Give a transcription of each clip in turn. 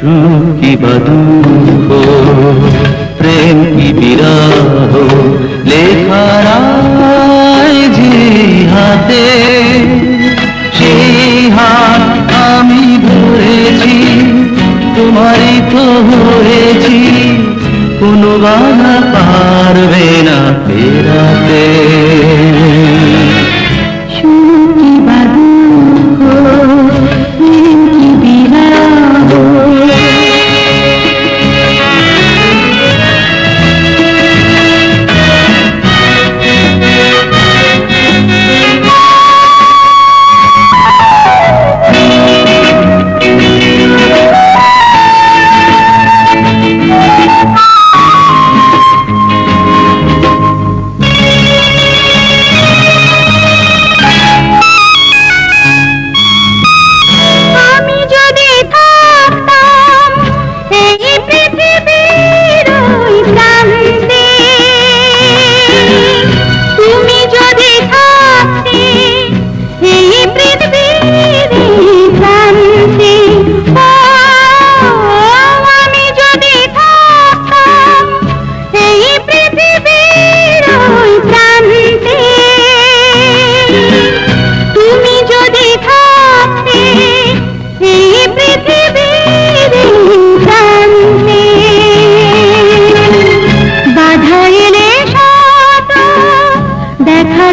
সুখ কি বা দুঃখ, প্রেম কি বিরাহ লেখারায় যে হাতে, সেই হাত আমি ধরেছি, তোমারই তো হয়েছি, কোনো বাধা পারবে না ফেরাতে।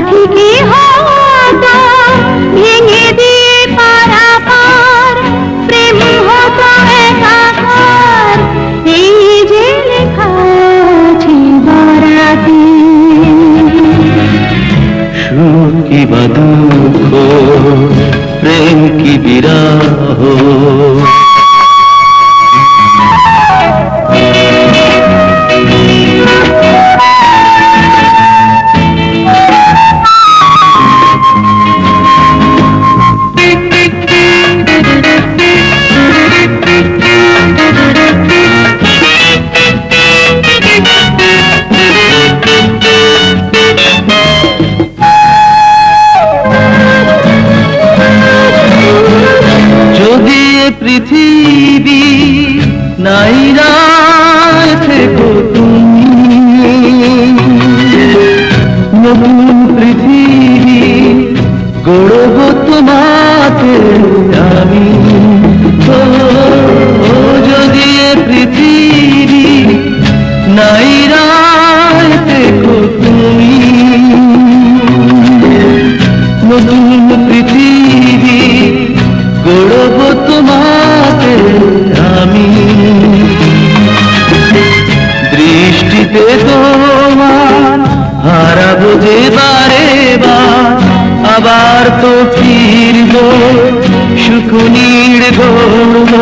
ঠিকই হতো ভেঙে দিয়ে পারাপার। প্রেম হতো কি বা প্রেম কি বিরাহ? পৃথিবী নাই থেকো তুমি। যে বারে বার আবার তো ফিরব। সুকুনির গড়ব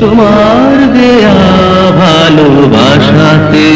তোমার দেয়া ভালোবাসাতে।